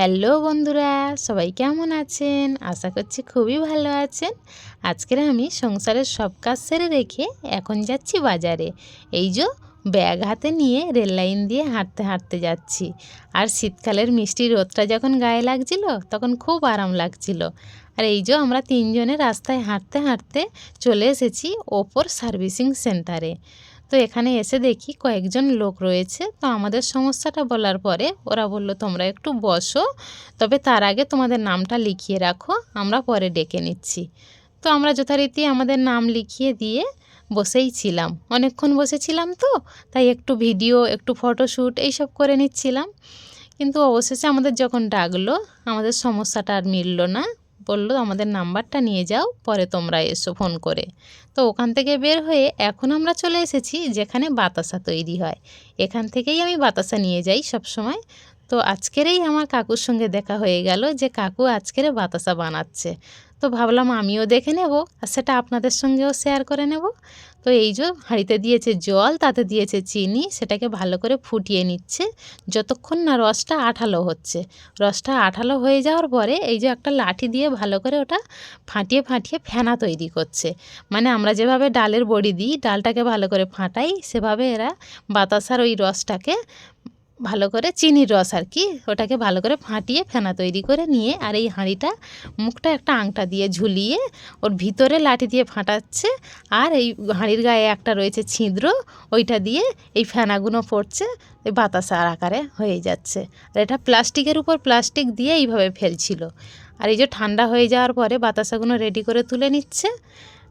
Hello বন্ধুরা, সবাই কেমন আছেন? আশা করছি খুবই ভালো আছেন। আজকের আমি সংসারের সব কাজ সেরে রেখে এখন যাচ্ছি বাজারে। এই যে ব্যাগ হাতে নিয়ে রেল লাইন দিয়ে হাঁটতে হাঁটতে যাচ্ছি। আর শীতকালের মিষ্টি রোদটা যখন গায়ে লাগছিল, তখন খুব আরাম লাগছিল। আর এই যে আমরা তিনজনে রাস্তায় হাঁটতে হাঁটতে চলে এসেছি ওপর সার্ভিসিং সেন্টারে। তো এখানে এসে দেখি কয়েকজন লোক রয়েছে। তো আমাদের সমস্যাটা বলার পরে ওরা বলল, তোমরা একটু বসো, তবে তার আগে তোমাদের নামটা লিখিয়ে রাখো, আমরা পরে ডেকে নিচ্ছি। তো আমরা যথারীতি আমাদের নাম লিখিয়ে দিয়ে বসেই ছিলাম। অনেকক্ষণ বসেছিলাম তো, তাই একটু ভিডিও, একটু ফটোশ্যুট এইসব করে নিচ্ছিলাম। কিন্তু অবশেষে আমাদের যখন ডাকলো, আমাদের সমস্যাটা আর মিলল না। বলল, আমাদের নাম্বারটা নিয়ে যাও, পরে তোমরা এসো ফোন করে। তো ওখান থেকে বের হয়ে এখন আমরা চলে এসেছি যেখানে বাতাসা তৈরি হয়। এখান থেকেই আমি বাতাসা নিয়ে যাই সব সময় তো আজকেরই আমার কাকুর সঙ্গে দেখা হয়ে গেল যে কাকু আজকের বাতাসা বানাচ্ছে। তো ভাবলাম আমিও দেখে নেব আর সেটা আপনাদের সঙ্গেও শেয়ার করে নেব। তো এই যে হাঁড়িতে দিয়েছে জল, তাতে দিয়েছে চিনি, সেটাকে ভালো করে ফুটিয়ে নিচ্ছে। যতক্ষণ না রসটা আঠালো হচ্ছে। রসটা আঠালো হয়ে যাওয়ার পরে এই যে একটা লাঠি দিয়ে ভালো করে ওটা ফাটিয়ে ফাটিয়ে ফেনা তৈরি করছে। মানে আমরা যেভাবে ডালের বড়ি দিই, ডালটাকে ভালো করে ফাটাই, সেভাবে এরা বাতাসার ওই রসটাকে ভালো করে চিনির রস আর কি, ওটাকে ভালো করে ফাটিয়ে ফেনা তৈরি করে নিয়ে আর এই হাঁড়িটা মুখটা একটা আংটা দিয়ে ঝুলিয়ে ওর ভিতরে লাঠি দিয়ে ফাটাচ্ছে আর এই হাঁড়ির গায়ে একটা রয়েছে ছিদ্র, ওইটা দিয়ে এই ফেনাগুলো পড়ছে ওই বাতাসার আকারে হয়ে যাচ্ছে। আর এটা প্লাস্টিকের উপর প্লাস্টিক দিয়ে এইভাবে ফেলছিল। আর এই যে ঠান্ডা হয়ে যাওয়ার পরে বাতাসাগুলো রেডি করে তুলে নিচ্ছে।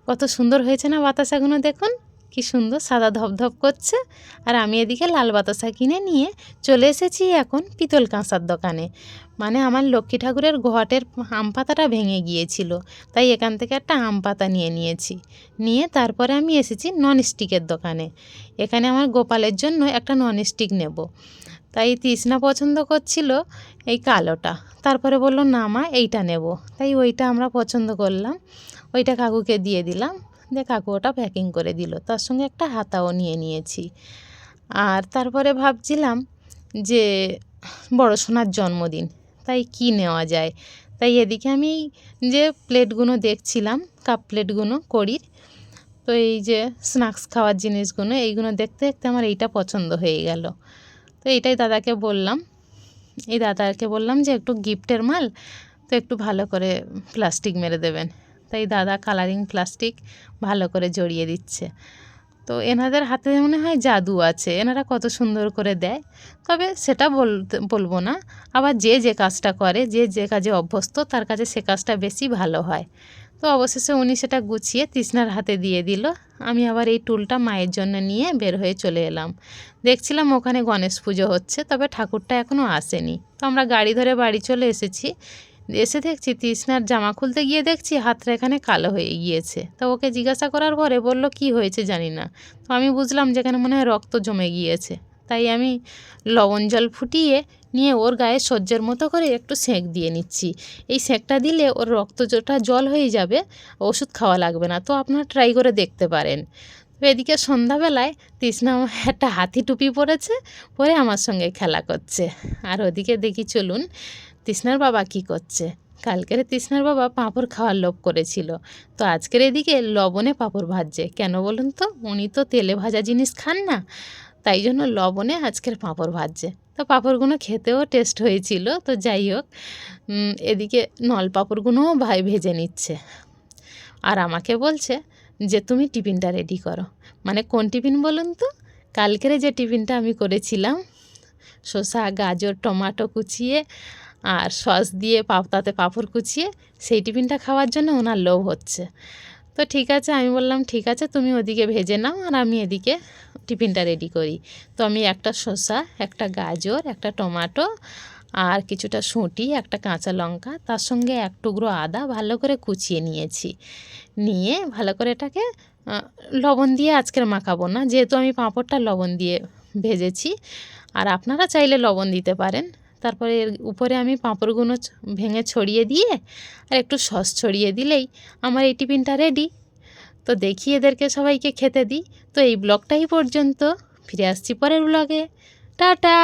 কত সুন্দর হয়েছে না বাতাসাগুলো দেখুন। কি সুন্দর সাদা ধপধপ করছে। আর আমি এদিকে লাল বাতাসা কিনে নিয়ে চলে এসেছি এখন পিতল কাঁসার দোকানে। মানে আমার লক্ষ্মী ঠাকুরের ঘটের আম পাতাটা ভেঙে গিয়েছিল। তাই এখান থেকে একটা আম পাতা নিয়ে নিয়েছি। নিয়ে তারপরে আমি এসেছি ননস্টিকের দোকানে। এখানে আমার গোপালের জন্য একটা ননস্টিক নেব। তাই তৃষ্ণা পছন্দ করছিল এই কালোটা। তারপরে বলল, না মা, এইটা নেব। তাই ওইটা আমরা পছন্দ করলাম। ওইটা কাকুকে দিয়ে দিলাম। দিয়ে কাকু ওটা প্যাকিং করে দিল। তার সঙ্গে একটা হাতাও নিয়ে নিয়েছি। আর তারপরে ভাবছিলাম যে, বড় সোনার জন্মদিন, তাই কি নেওয়া যায়? তাই এদিকে আমি যে প্লেটগুলো দেখছিলাম কাপ প্লেটগুলো, কড়ির, তো এই যে স্ন্যাক্স খাওয়ার জিনিসগুলো, এইগুলো দেখতে দেখতে আমার এইটা পছন্দ হয়ে গেল। তো এইটাই দাদাকে বললাম। এই দাদাকে বললাম যে, একটু গিফটের মাল, তো একটু ভালো করে প্লাস্টিক মেরে দেবেন। তাই দাদা কালারিং প্লাস্টিক ভালো করে জড়িয়ে দিচ্ছে। তো এনাদের হাতে মনে হয় জাদু আছে, এনারা কত সুন্দর করে দেয়। তবে সেটা বলতে, বলব না। আবার যে যে কাজটা করে, যে যে কাজে অভ্যস্ত, তার কাছে সে কাজটা বেশি ভালো হয়। তো অবশেষে উনি সেটা গুছিয়ে তৃষ্ণার হাতে দিয়ে দিল। আমি আবার এই টুলটা মায়ের জন্য নিয়ে বের হয়ে চলে এলাম। দেখছিলাম ওখানে গণেশ পুজো হচ্ছে, তবে ঠাকুরটা এখনও আসেনি। তো আমরা গাড়ি ধরে বাড়ি চলে এসেছি। এসে দেখছি তৃষ্ণার জামা খুলতে গিয়ে দেখছি হাতটা এখানে কালো হয়ে গিয়েছে। তো ওকে জিজ্ঞাসা করার পরে বলল, কি হয়েছে জানি না। তো আমি বুঝলাম যেখানে মনে হয় রক্ত জমে গিয়েছে। তাই আমি লবণ জল ফুটিয়ে নিয়ে ওর গায়ে সহ্যের মতো করে একটু সেঁক দিয়ে নিচ্ছি। এই সেঁকটা দিলে ওর রক্তটা জল হয়ে যাবে, ওষুধ খাওয়া লাগবে না। তো আপনারা ট্রাই করে দেখতে পারেন। তো এদিকে সন্ধ্যাবেলায় তৃষ্ণা একটা হাতি টুপি পরেছে, পরে আমার সঙ্গে খেলা করছে। আর ওদিকে দেখি চলুন তৃষ্ণার বাবা কি করছে? কালকের তৃষ্ণার বাবা পাঁপড় খাওয়ার লোভ করেছিল। তো আজকের এদিকে লবণে পাঁপড় ভাজছে। কেন বলুন তো? উনি তো তেলে ভাজা জিনিস খান না। তাই জন্য লবণে আজকের পাঁপড় ভাজছে। তো পাঁপড়গুলো খেতেও টেস্ট হয়েছিল। তো যাই হোক এদিকে নল পাঁপড়গুলোও ভাই ভেজে নিচ্ছে। আর আমাকে বলছে যে, তুমি টিফিনটা রেডি করো। মানে কোন টিফিন বলুন তো? কালকের যে টিফিনটা আমি করেছিলাম, শসা, গাজর, টমাটো কুচিয়ে আর সস দিয়ে তাতে পাঁপড় কুচিয়ে সেই টিফিনটা খাওয়ার জন্য ওনার লোভ হচ্ছে। তো ঠিক আছে, আমি বললাম, ঠিক আছে, তুমি ওদিকে ভেজে নাও আর আমি এদিকে টিফিনটা রেডি করি। তো আমি একটা শসা, একটা গাজর, একটা টমাটো আর কিছুটা শুঁটি, একটা কাঁচা লঙ্কা, তার সঙ্গে এক টুকরো আদা ভালো করে কুচিয়ে নিয়েছি। নিয়ে ভালো করে এটাকে লবণ দিয়ে আজকের মাখাবো না, যেহেতু আমি পাঁপড়টা লবণ দিয়ে ভেজেছি। আর আপনারা চাইলে লবণ দিতে পারেন। তারপরে এর উপরে আমি পাঁপড়গুলো ভেঙে ছড়িয়ে দিয়ে আর একটু সস ছড়িয়ে দিলেই আমার এই টিফিনটা রেডি তো দেখি এদেরকে সবাইকে খেতে দিই। তো এই ব্লগটাই পর্যন্ত। ফিরে আসছি পরের ব্লগে। টাটা!